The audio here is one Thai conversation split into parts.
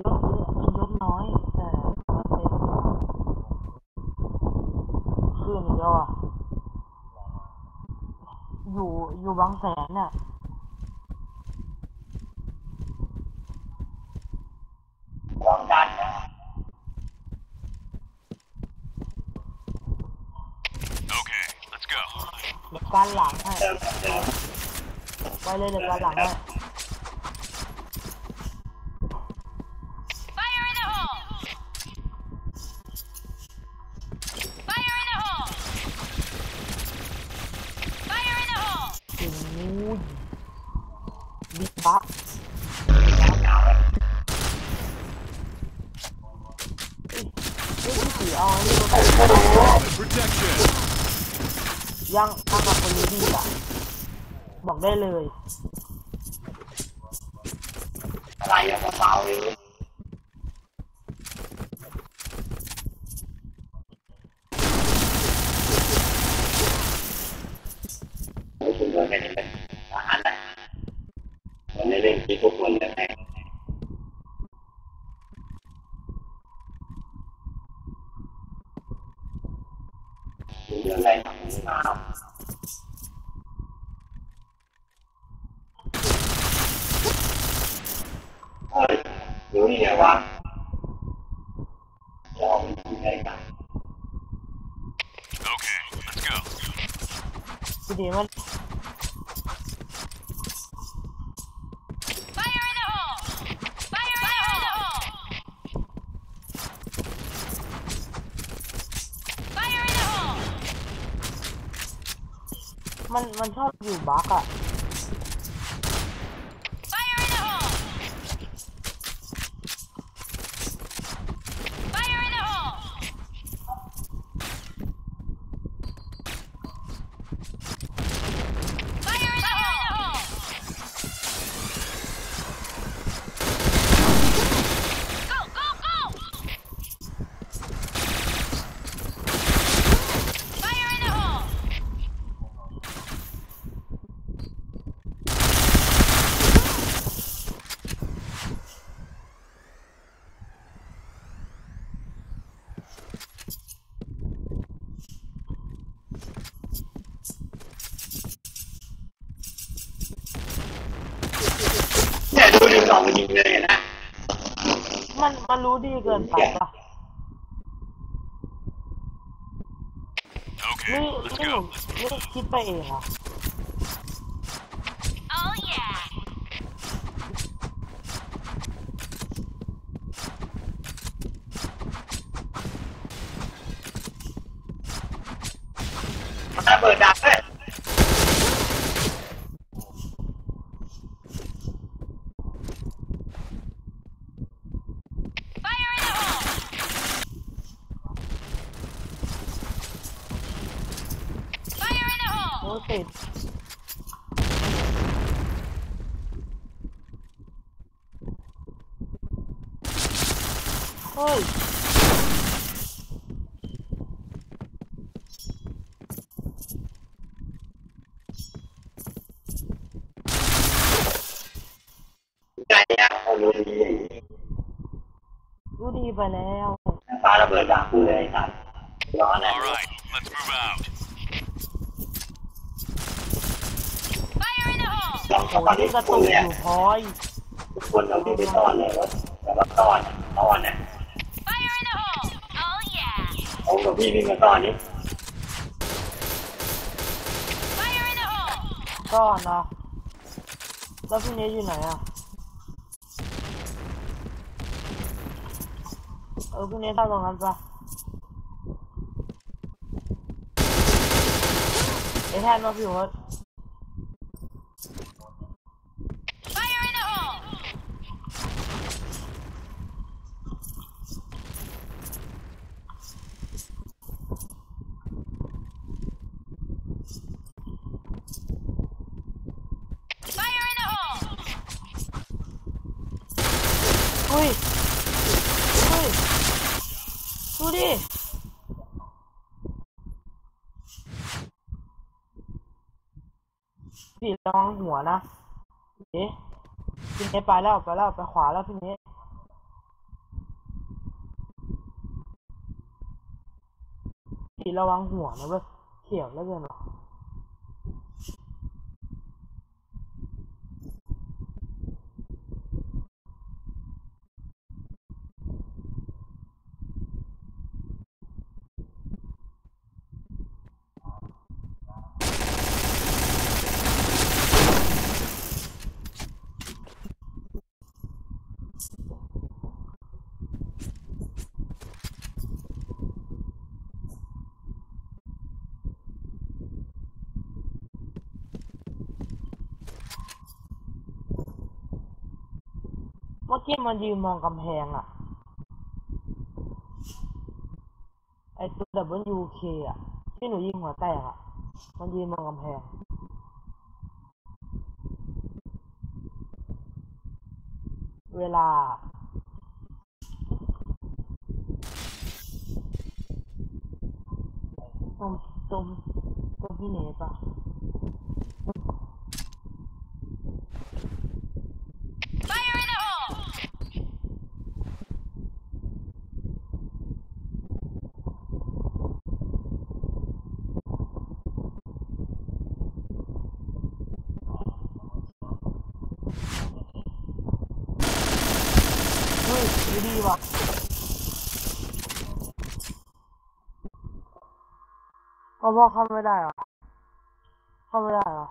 ยศเยอะยศน้อย แต่ก็เต็มขึ้นเดียวอะอยู่อยู่บางแสนเนี่ยลองดันนะ Okay, let's go. เดี๋ยวการหลังให้เติมเติมไปเลยเดี๋ยวการหลังให้ เอาไอ้นี่มา Protection. ยังทำกับคนนี้ดีอะบอกได้เลยอะไรอะกระเป๋าเลยโอ้ยคุณโดนแค่นี้เป็นทหารนะวันนี้เล่นที่ทุกคนเลยแม่คุณเรื่องอะไรทำไม่มาหรอกเฮ้ยรู้นี่ไงวะ จะเอาไปทำอะไรกัน Okay, let's go. พี่ดีมัน Fire in the hole! Fire in the hole! Fire in the hole! มันมันชอบอยู่บักอะ Fire in the hole! Fire in the hole! Fire in the hole! Go, go, go! Fire in the hole! เนี่ยดูดิส องมันยิงเลยนะ มันมันรู้ดีเกินไปป่ะ Okay, นี่ let's นี่หนู go. ไม่ได้คิดไปเองเหรอ Oh yeah! ระเบิดดักเลย Fire in the hole! Fire in the โอ้ hole! ติด เฮ้ยใจอะเอาดูดีรู้ดีไปแล้วปาระเบิดดักกูเลยครับร้อนนะ All right, let's move out. Fire in the hole! ลองโอ้เข้าไปนี่กระทุตุกกคนอเนี่ยยู่พอยทุกคนเราที่ไปซ่อนเลยว่าแต่ว่าซ่อนซ่อนเนี่ย Fire in the hole! Oh ผมกับพี่วิ่งมาซ่อนนี่ Fire in the hole! ก็นะแล้วพี่เนสอยู่ไหนอะ เออพี่เนสเข้าตรงนั้นปะไอ้แทนมาพี่วัด พี่ระวังหัวนะพี่เนพี่เนไปแล้วไปแล้วไปขวาแล้วพี่นี้พี่ระวังหัวนะเว้ยเขียวแล้วเกินหรอ เมื่อกี้มันยืนมองกำแพงอะไอตัว WK อะที่หนูยิงหัวแตกอะมันยืนมองกำแพง เวลาตรงตรงตรงพี่เนปะ Fire in the hole! เฮ้ ยดีดีว่ะก็พ่อเข้าไม่ได้เหรอ เข้าไม่ได้เหรอ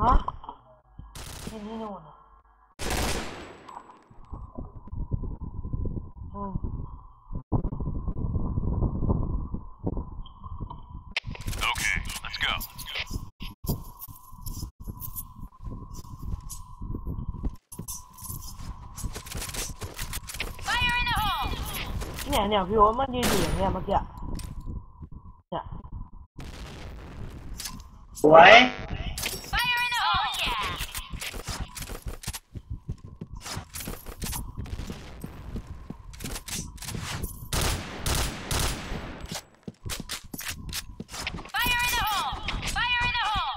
ฮะที่นี่นู่นอะอืม Okay, let's go. Fire in the hole! เนี่ยเนี่ยพี่โอ๊ตมันยืนอยู่อย่างเงี้ยเมื่อกี้อะเนี่ยสวย Fire in the hole! Oh yeah! Fire in the hole! Fire in the hole!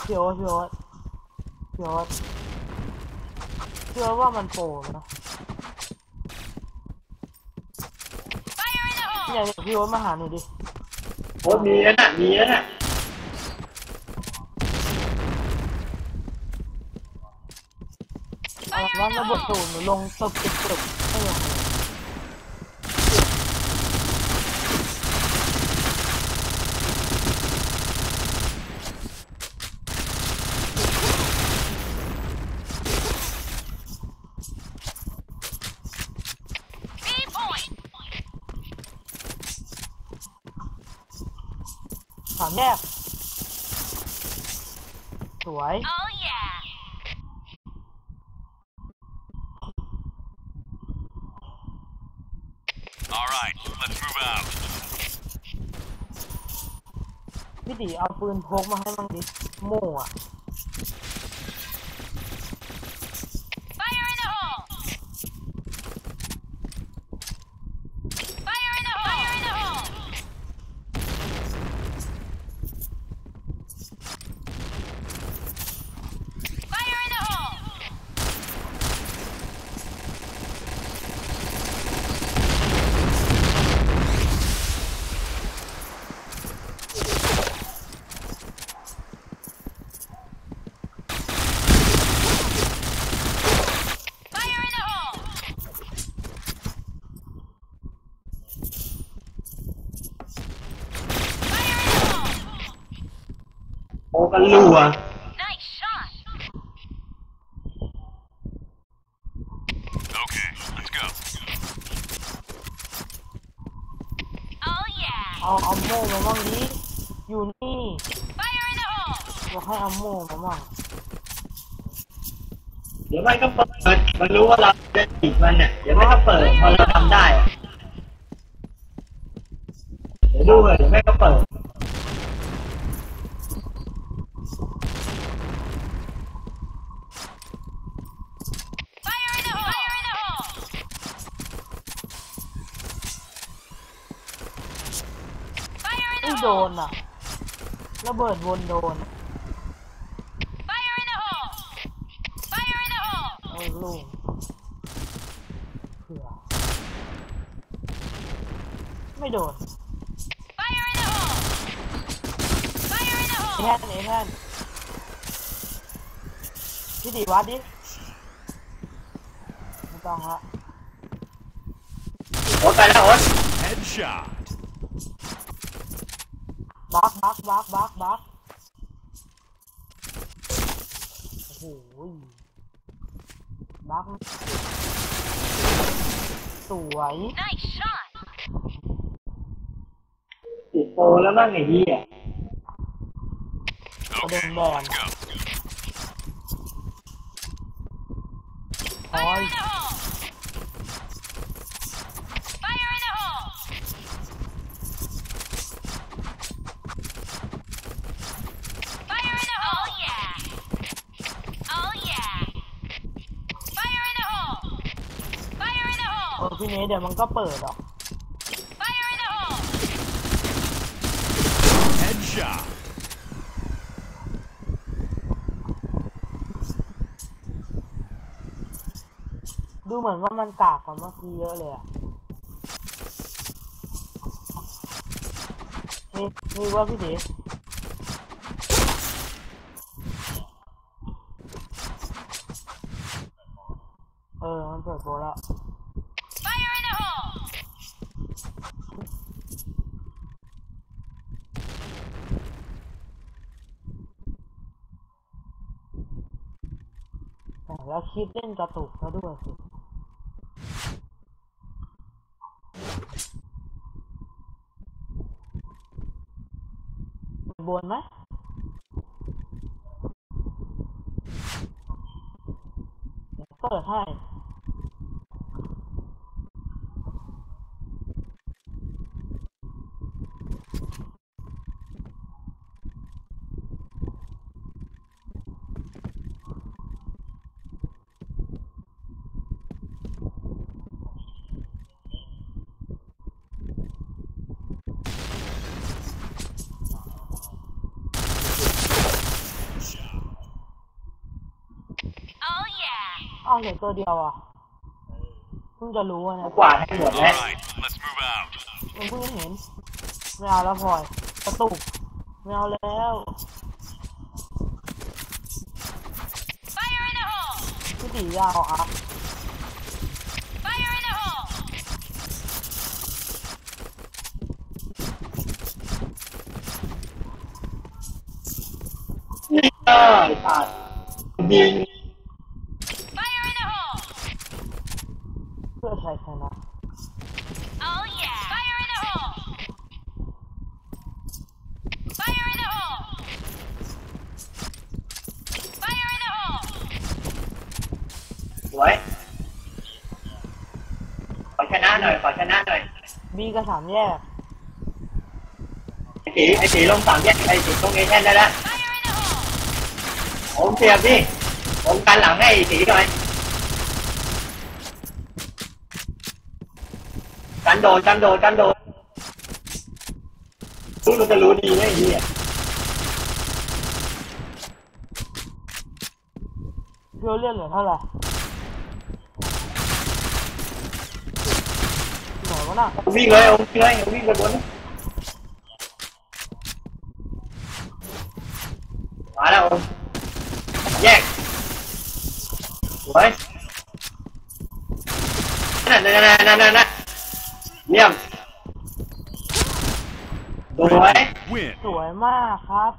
พี่โอ๊ตพี่โอ๊ตพี่โอ๊ตพี่โอ๊ตว่ามันโปรนะ Fire in the เนี่ย hole! เนี่ยพี่โอ๊ตมาหาหนูดิโอ้มีแล้วน่ะมีแล้วน่ะเอาละว่าระเบิดตูนหนูลงตึบตึบตึบไม่ลงเลยามแยก สวย Oh yeah! All right, let's move out. พี่ตีเอาปืนพกมาให้มั่งดิโม่อะ Fire in the hole! Fire in the hole! Fire in the hole! Fire in the hole! Fire in the hole! Fire in the hole! โอ้ กันรัว Nice shot! Okay, let's go. Oh yeah! เอาเอาโม่มามั่งดิอยู่นี่ Fire in the hole! บอกให้เอาโม่มามั่งเดี๋ยวไม่ก็เปิด มันรู้ว่าเราจะจีบมันเนี่ย เดี๋ยวไม่ก็เปิดพอเราทำได้อะเดี๋ยวดูเลยเดี๋ยวไม่ก็เปิด โดนอะระเบิดวนโดนโออลูกเผื่อไม่โดนแท่นไอ้แท่นพี่ดีวัดดิไม่ต้องฮะโอ๊ตไปแล้วโอ๊ต บักบักบักบักบักโอ้โหบักสวย Nice shot! ติดโตแล้วบ้างไอ้เหี้ย Okay, Adam Bond. let's go. คอย Fire in the hole! Fire in the hole! Fire in the hole! Oh yeah! Oh yeah! Fire in the hole! Fire in the เออ hole! พี่เนทเดี๋ยวมันก็เปิดหรอก Fire in the hole! Headshot. ดูเหมือนว่ามันกากกว่าเมื่อกี้เยอะเลยอะนี่นี่ว่าพี่เดชเออ มันเปิดโปรแล้ว Fire in the hole! แต่แล้วคิดเล่นกระตุกซะด้วยสิบนไหมเดี๋ยวเปิดให้ Oh yeah! อ้าวเหลือตัวเดียวอะเพิ่งจะรู้อะเขานะกวาดให้หมดแล้ว All right, let's move out. มันเพิ่งเห็นไม่เอาแล้วพลอยกระตุกไม่เอาแล้ว Fire in the hole! พี่ตียาวอัพ Fire in the hole! เออตัดยิง Fire in the hole! เพื่อชัยชนะ Oh yeah! Fire in the hole! Fire in the hole! Fire in the hole! สวยขอ ชนะหน่อย ขอชนะหน่อยบีกับสามแยกไอ้ตีไอ้ตีลงสามแยกไอ้ตีตรงเอแทนได้แล้ว Fire in the hole! ผมเสียบดิผมกันหลังให้ไอ้ตีหน่อยกันโดดกันโดดกันโดดรู้มันจะรู้ดีไหมไอ้เหี้ยเพื่อเลือดเหลือเท่าไหร่ไหน วะน่ะวิ่งเลยเอาวิ่งเลยเอาวิ่งไปบนมาแล้วเอาแยกสวยนั่นนั่นนั่นนั่นนั่นเยี่ยมสวย Win. สวยมากครับ